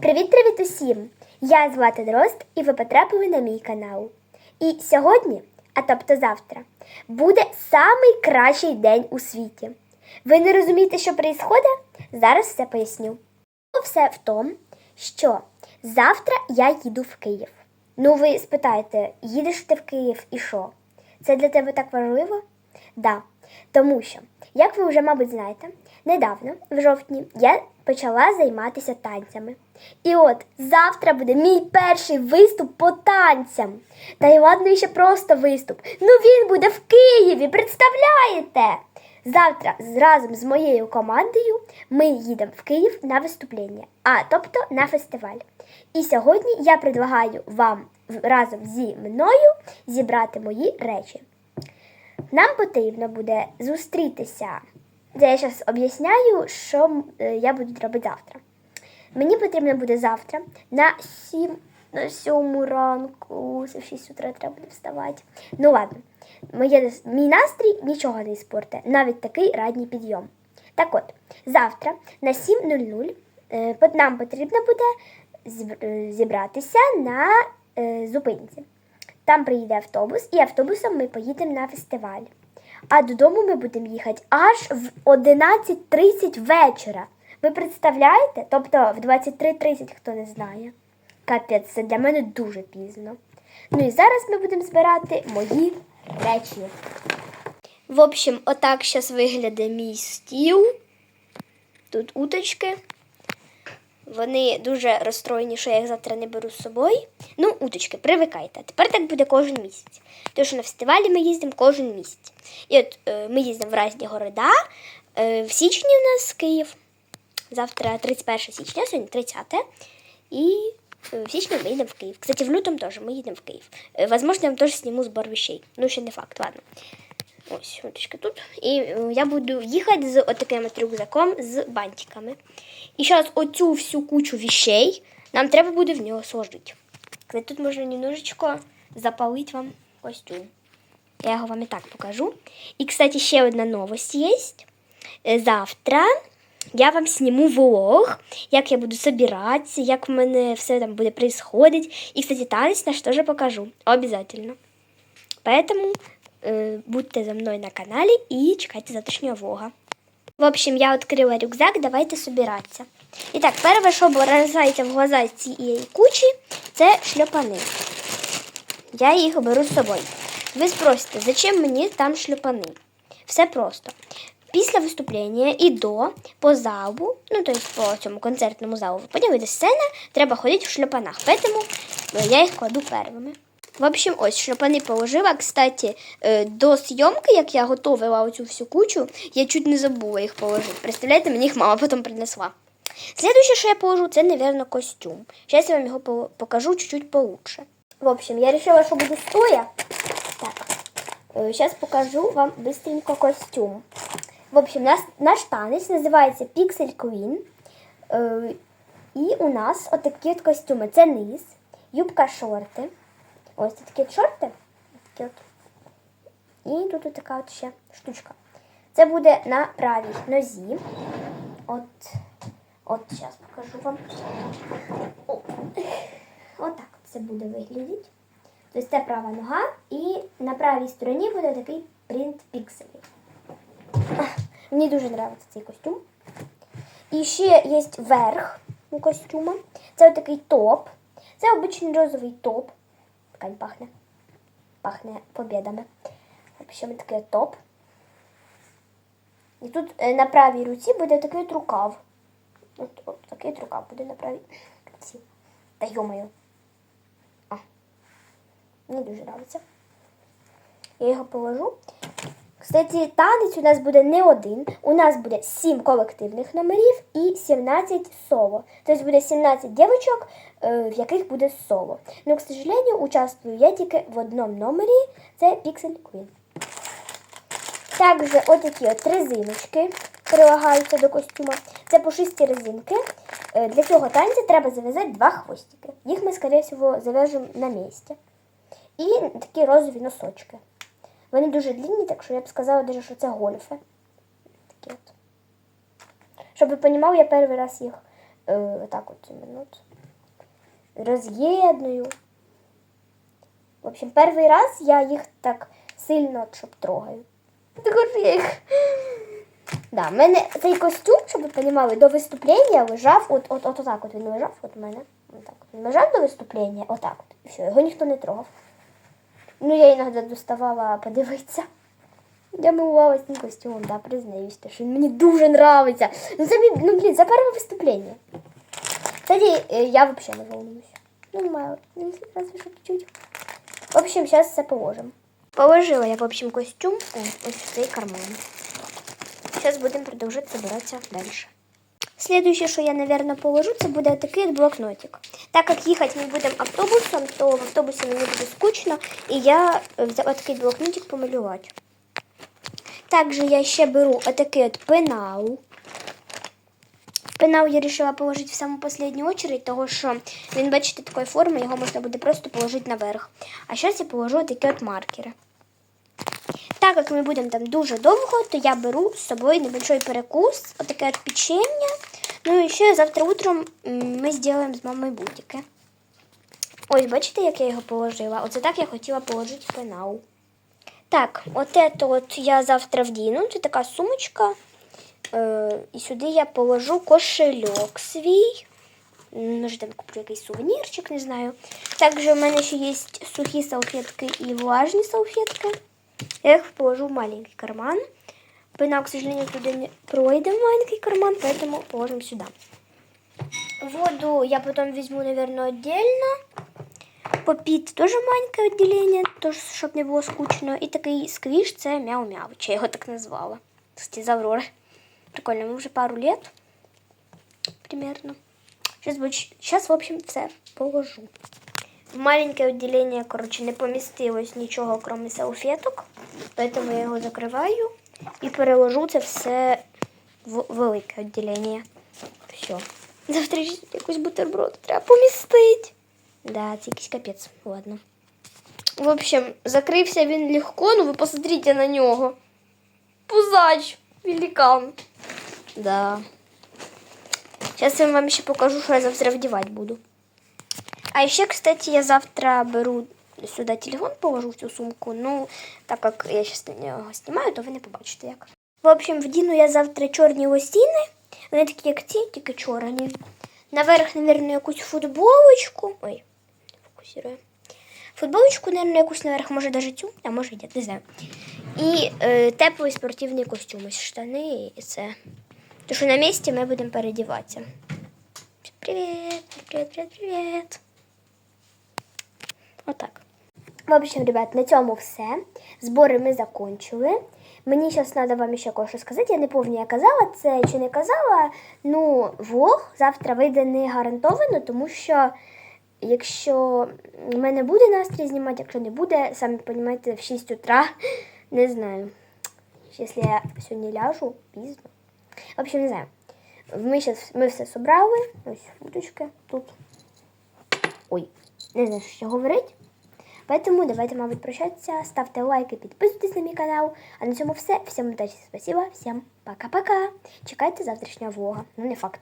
Привіт-привіт усім! Я звати Дрозд і ви потрапили на мій канал. І сьогодні, а тобто завтра, буде самий кращий день у світі. Ви не розумієте, що відбувається? Зараз все поясню. Все в тому, що завтра я їду в Київ. Ну, ви спитаєте, їдеш ти в Київ і що? Це для тебе так важливо? Да. Тому що, як ви вже, мабуть, знаєте, недавно, в жовтні, я почала займатися танцями. І от завтра буде мій перший виступ по танцям. Та й ладно ще просто виступ. Ну він буде в Києві, представляєте? Завтра разом з моєю командою ми їдемо в Київ на виступлення, а тобто на фестиваль. І сьогодні я предлагаю вам разом зі мною зібрати мої речі. Нам потрібно буде зустрітися. Це я зараз об'ясняю, що е, я буду робити завтра. Мені потрібно буде завтра на 7, на 7 ранку, в 6 утра треба буде вставати. Ну ладно, моє, мій настрій нічого не спорте, навіть такий ранній підйом. Так от, завтра на 7.00 е, нам потрібно буде е, зібратися на зупинці. Там приїде автобус, і автобусом ми поїдемо на фестиваль. А додому ми будемо їхати аж в 11.30 вечора. Ви представляєте? Тобто в 23.30, хто не знає. Капець, це для мене дуже пізно. Ну і зараз ми будемо збирати мої речі. В общем, отак зараз виглядає мій стіл. Тут уточки. Вони дуже розстроєні, що я їх завтра не беру з собою. Ну, уточки, привикайте. Тепер так буде кожен місяць. Тому що на фестивалі ми їздимо кожен місяць. І от е, ми їздимо в різні города. Е, в січні у нас Київ. Завтра 31 січня, сьогодні 30. І е, в січні ми їдемо в Київ. Кстати, в лютому теж ми їдемо в Київ. Е, возможно, я вам теж зніму збор вещей. Ну, ще не факт, ладно. Ось, уточка тут. І е, я буду їхати з отаким от рюкзаком з бантиками. І зараз оцю всю кучу вещей нам треба буде в нього сложити. Тут можна немножечко запалити вам костюм. Я його вам і так покажу. І, кстати, ще одна новость є. Е, Завтра я вам зніму влог, як я буду собиратися, як в мене все там буде происходити. І, кстати, танець наш теж покажу. Обязательно. Поэтому будьте за мной на канале и чекайте завтрашнього влога. В общем, я відкрила рюкзак, давайте собиратися. І так, перше, що бросається в глаза цієї кучі, це шльопани. Я їх беру з собою. Ви спросите, зачем мені там шльопани? Все просто. Після виступлення і до по залу, ну тобто по цьому концертному залу, ви сцена, треба ходити в шльопанах. Тому е, я їх кладу первими. В общем, ось шльопани положила. Кстати, е, до зйомки, як я готувала оцю всю кучу, я чуть не забула їх положити. Представляєте, мені їх мама потім принесла. Следующее, що я положу, це, наверное, костюм. Зараз я вам його покажу чуть-чуть получше. В общем, я решила, що буду стоя. Так, сейчас покажу вам быстренько костюм. В общем, наш, наш танець називається Pixel Queen. І у нас отакі от костюми. Це низ, юбка шорти. Ось такі шорти. Такі от. І тут така от ще штучка. Це буде на правій нозі. От, от зараз покажу вам. О, Отак це буде виглядати. Тобто це права нога, і на правій стороні буде такий принт пікселів. Мені дуже подобається цей костюм. І ще є верх у костюма. Це такий топ. Це обичний розовий топ. Ткань пахне. Пахне побідами. В таке топ. І тут е, на правій руці буде такий от рукав. От, от такий от рукав буде на правій руці. Та йомою. Мені дуже подобається. Я його положу. Кстати, танець у нас буде не один. У нас буде 7 колективних номерів і 17 соло. Тобто буде 17 дівчинок, е, в яких буде соло. Но, к сожалению, участвую я тільки в одному номері. Це Pixel Queen. Також отакі от резиночки прилагаються до костюма. Це пушисті резинки. Е, Для цього танця треба зав'язати два хвостики. Їх ми, скоріше всього, зав'яжемо на місці. І такі розові носочки. Вони дуже длинні, так що я б сказала, даже, що це гольфи. Такі от. Щоб ви розуміли, я перший раз їх е, так от от. Роз'єдную. В общем, перший раз я їх так сильно щоб трогаю. Їх. Да, в мене цей костюм, щоб ви розуміли, до виступлення лежав, от, от, от, отак от він лежав, от у мене. Отак. Він лежав до виступлення, отак от. І все, його ніхто не трогав. Ну, я іноді доставала подивитися. Я милувалась цим костюмом, да, признаюсь, те, що він мені дуже нравиться. Ну, це, ну, блін, це перше виступлення. Кстати, е, я вообще не волнуюсь. Нормально, ну, разве що чуть-чуть. В общем, сейчас все положим. Положила я, в общем, костюм о, ось цей карман. Сейчас будемо продовжувати збиратися далі. Слідуюче, що я, наверное, положу, це буде такий от блокнотик. Так як їхати ми будемо автобусом, то в автобусі мені буде скучно, і я е, взяла такий блокнотик помалювати. Також я ще беру отакий от пенал. Пенал я вирішила положити в саму останню очередь, тому що він, бачите, такої форми, його можна буде просто положити наверх. А зараз я положу такі от маркери. Так як ми будемо там дуже довго, то я беру з собою небольшой перекус, отаке от печення. Ну і ще завтра утром ми зробимо з мамою бутики. Ось, бачите, як я його положила? Оце так я хотіла положити пенал. Так, от это от я завтра вдіну. Це така сумочка. Е, і сюди я положу кошельок свій. Може, там куплю якийсь сувенірчик, не знаю. Також у мене ще є сухі салфетки і влажні салфетки. Я их положу в маленький карман. Пенал, к сожалению, туда не пройдет в маленький карман, поэтому положим сюда. Воду я потом возьму, наверное, отдельно. Попіт теж маленьке відділення, тож, щоб не було скучно. І такий сквіш це мяу-мяу, я його так назвала. Кстати, з Аврори. Прикольно, ми вже пару лет примерно. Сейчас, сейчас, в общем, все положу. Маленьке відділення, коротше, не помістилось нічого, крім салфеток, поэтому я його закриваю і переложу це все в велике відділення. Все. Завтра ж якусь бутерброд треба помістити. Да, це якийсь капець. Ладно. В общем, закрився він легко, ну ви посмотрите на нього. Пузач, великан. Да. Сейчас я вам ще покажу, що я завтра вдівати буду. А еще, кстати, я завтра беру сюда телефон, положу в цю сумку. Ну, так як я сейчас на нього знімаю, то ви не побачите як. В общем, вдіну я завтра чорні лосіни. Вони такі, як ці, тільки чорні. Наверх, наверное, якусь футболочку. Ой, фокусирує. Футболочку, наверное, якусь наверх, може даже цю, а може ні, не знаю. І е, теплий спортивний костюм, ось штани і це. Тому що на місці ми будемо передіватися. Привіт, привіт, привіт, привіт. Отак. В общем, ребят, на цьому все. Збори ми закончили. Мені зараз треба вам ще кое-що сказати. Я не пам'ятаю, я казала це чи не казала. Ну, влог завтра вийде не гарантовано, тому що якщо в мене буде настрій знімати, якщо не буде, самі розумієте, в 6 утра, не знаю. Якщо я сьогодні ляжу пізно. В общем, не знаю. Ми, щас, ми все собрали. Ось удочки тут. Ой, не знаю, що говорити. Поэтому давайте, мабуть, прощатися. Ставте лайки, підписуйтесь на мій канал. А на цьому все. Всім удачі, спасибо, всім пока-пока. Чекайте завтрашнього влога. Ну, не факт.